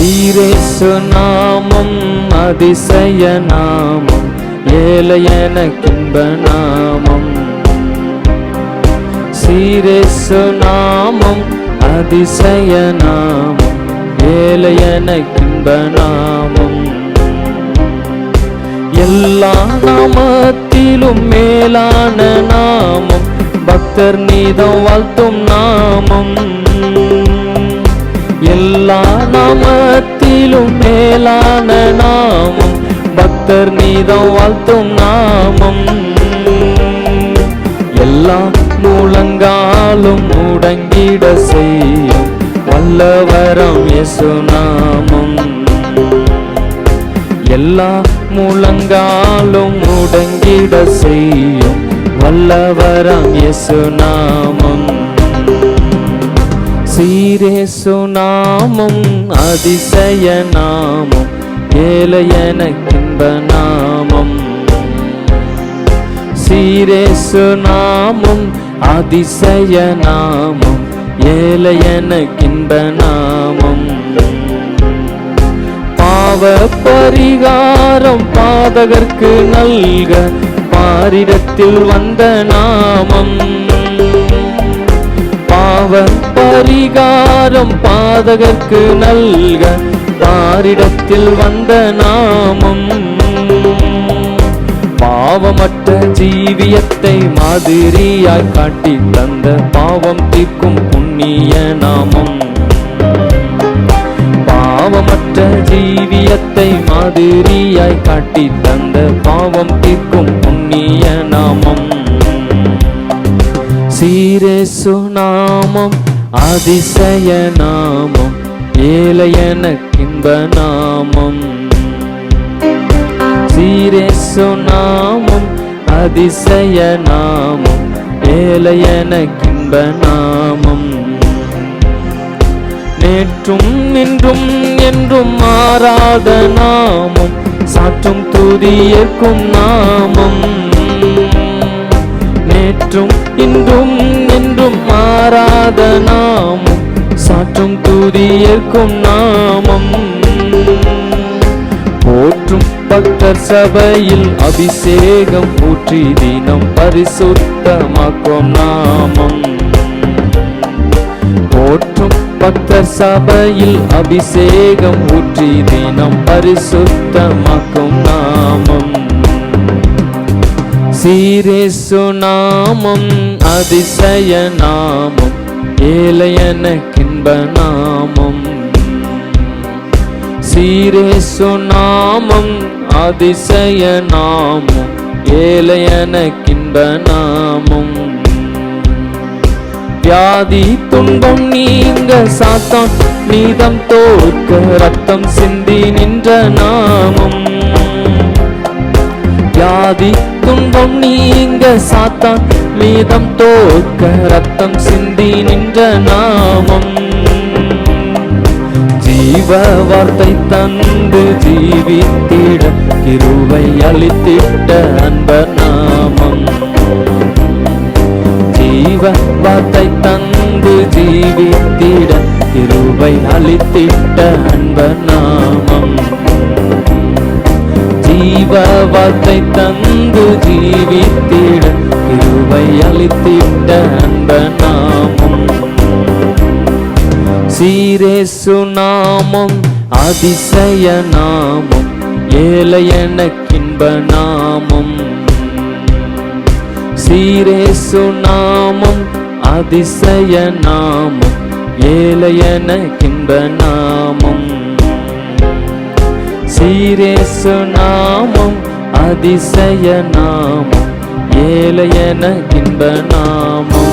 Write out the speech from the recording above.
சீரேசு நாமம் அதிசய நாமம் ஏழையன கின்ப நாமம் சீரேசு நாமம் அதிசய நாமம் ஏழையன கின்ப நாமம் எல்லா நாமத்திலும் மேலான நாமம் பக்தர் நீதம் வாழ்த்தும் நாமம். எல்லா நாமத்திலும் மேலான நாமம். பக்தர் நீதம் வாழ்த்தும் நாமம். எல்லா மூலங்காலும் முடங்கிட செய்யும் வல்லவரம் இயேசு நாமம். எல்லா முழங்காலும் முடங்கிட செய்யும் வல்லவரம் இயேசு நாமம். சீரேசு நாமம் அதிசய நாமம் ஏழையன கின்ப நாமம். சீரேசு நாமம் அதிசய நாமம் ஏழையன கின்ப நாமம். பாவ பரிகாரம் பாதகர்க்கு நல்க பாரிடத்தில் வந்த நாமம். பரிகாரம் பாதகர்க்கு நல்க தாரிடத்தில் வந்த நாமம். பாவமற்ற ஜீவியத்தை மாதிரியாய் காட்டி தந்த பாவம் தீர்க்கும் புண்ணிய நாமம். பாவமற்ற ஜீவியத்தை மாதிரியாய் காட்டி தந்த பாவம் தீர்க்கும் புண்ணிய நாமம். சீரேசு நாமம். அதிசய நாமம் ஏழையனக்கின்ப நாமம். சீரேசு நாமம் அதிசய நாமம் ஏழையனக்கின்ப நாமம். நேற்றும் நின்றும் என்றும் மாறாத நாமம் சாற்றும் துதியேற்கும் நாமம். நேற்றும் இன்றும் என்றும் மாறாத நாமம் சாற்றும் துதியேற்கும் நாமம். போற்றும் பக்தர் சபையில் அபிஷேகம் ஊற்றி தினம் பரிசுத்தமாக்கும் நாமம். போற்றும் பக்தர் சபையில் அபிஷேகம் ஊற்றி தினம் பரிசுத்தமாக்கும் நாமம். சீரேசு நாமம். அதிசய நாமம் ஏழையன கின்ப நாமம். சீரேசு நாமம் அதிசய நாமம் ஏழையன கின்ப நாமம். வியாதி துன்பம் நீங்க சாத்தான் நீதம் தோற்க ரத்தம் சிந்தி நின்ற நாமம். வியாதி துன்பம் நீங்க சாத்தான். மீதம் தோக்க ரத்தம் சிந்தி நின்ற நாமம். ஜீவ வார்த்தை தந்து ஜீவித்திட கிருவை அளித்திட்ட அன்ப நாமம். ஜீவ வார்த்தை தந்து ஜீவித்திட கிருவை அளித்திட்ட தந்து ஜீவித்திட கிருவை அளித்திட்ட அன்ப நாமம் சீரேசு நாமம் அதிசய நாமம் ஏழையன கின்ப நாமம். சீரேசு நாமம் அதிசய நாமம் ஏழையன கின்ப நாமம். சீரேசு நாமம் அதிசய நாமம் ஏழையன இன்ப நாமம்.